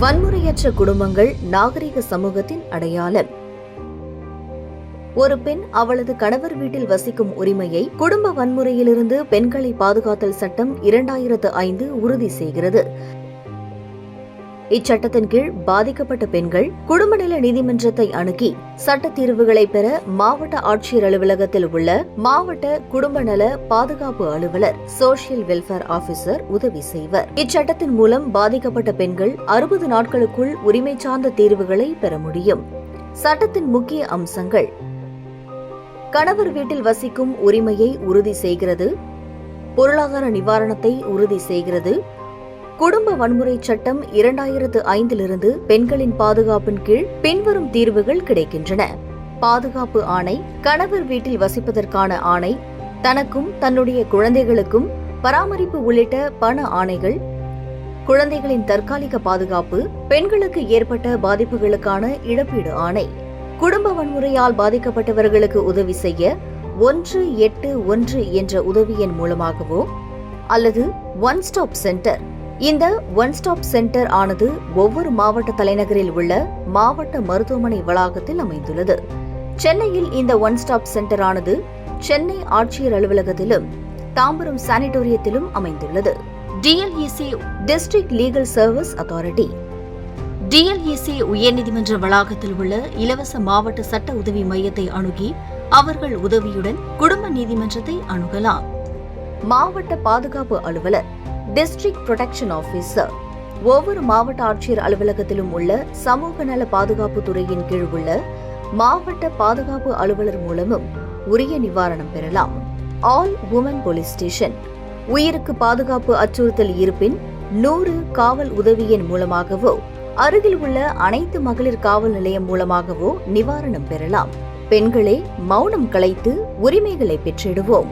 வன்முறையற்ற குடும்பங்கள் நாகரிக சமூகத்தின் அடையாளம். ஒரு பெண் அவளது கணவர் வீட்டில் வசிக்கும் உரிமையை குடும்ப வன்முறையிலிருந்து பெண்களை பாதுகாத்தல் சட்டம் இரண்டாயிரத்து ஐந்து உறுதி செய்கிறது. இச்சட்டத்தின் கீழ் பாதிக்கப்பட்ட பெண்கள் குடும்பநல நீதிமன்றத்தை அணுகி சட்ட தீர்வுகளை பெற மாவட்ட ஆட்சியர் அலுவலகத்தில் உள்ள மாவட்ட குடும்ப நல பாதுகாப்பு அலுவலர் சோஷியல் வெல்ஃபேர் ஆபீசர் உதவி செய்வர். இச்சட்டத்தின் மூலம் பாதிக்கப்பட்ட பெண்கள் அறுபது நாட்களுக்குள் உரிமை சார்ந்த தீர்வுகளை பெற முடியும். சட்டத்தின் முக்கிய அம்சங்கள். கணவர் வீட்டில் வசிக்கும் உரிமையை உறுதி செய்கிறது. பொருளாதார நிவாரணத்தை உறுதி செய்கிறது. குடும்ப வன்முறை சட்டம் இரண்டாயிரத்து ஐந்திலிருந்து பெண்களின் பாதுகாப்பின் கீழ் பின்வரும் தீர்வுகள் கிடைக்கின்றன. பாதுகாப்பு ஆணை கணவர் வீட்டில் வசிப்பதற்கான ஆணை தனக்கும் தன்னுடைய குழந்தைகளுக்கும் பராமரிப்பு உள்ளிட்ட பண ஆணைகள் குழந்தைகளின் தற்காலிக பாதுகாப்பு பெண்களுக்கு ஏற்பட்ட பாதிப்புகளுக்கான இழப்பீடு ஆணை. குடும்ப வன்முறையால் பாதிக்கப்பட்டவர்களுக்கு உதவி செய்ய ஒன்று எட்டு ஒன்று என்ற உதவி எண் மூலமாகவோ அல்லது ஒன் ஸ்டாப் சென்டர் இந்த ஒன் ஸ்டாப் சென்டர் ஆனது ஒவ்வொரு மாவட்ட தலைநகரில் உள்ள மாவட்ட மருத்துவமனை வளாகத்தில் அமைந்துள்ளது. சென்னையில் இந்த ஒன் ஸ்டாப் சென்டர் ஆனது சென்னை ஆட்சியர் அலுவலகத்திலும் தாம்பரம் சானிட்டோரியத்திலும் அமைந்துள்ளது. DLEC district legal service authority DLEC உயர்நீதிமன்ற வளாகத்தில் உள்ள இலவச மாவட்ட சட்ட உதவி மையத்தை அணுகி அவர்கள் உதவியுடன் குடும்ப நீதிமன்றத்தை அணுகலாம். மாவட்ட பாதுகாப்பு அலுவலர் டிஸ்ட்ரிக்ட் புரொடெக்ஷன் ஆபீசர் ஒவ்வொரு மாவட்ட ஆட்சியர் அலுவலகத்திலும் உள்ள சமூக நல பாதுகாப்பு துறையின் கீழ் உள்ள மாவட்ட பாதுகாப்பு அலுவலர் மூலமும் உரிய நிவாரணம் பெறலாம். ஆல் உமன் போலீஸ் ஸ்டேஷன் உயிருக்கு பாதுகாப்பு அச்சுறுத்தல் இருப்பின் நூறு காவல் உதவியின் மூலமாகவோ அருகில் உள்ள அனைத்து மகளிர் காவல் நிலையம் மூலமாகவோ நிவாரணம் பெறலாம். பெண்களே மௌனம் கலைத்து உரிமைகளை பெற்றிடுவோம்.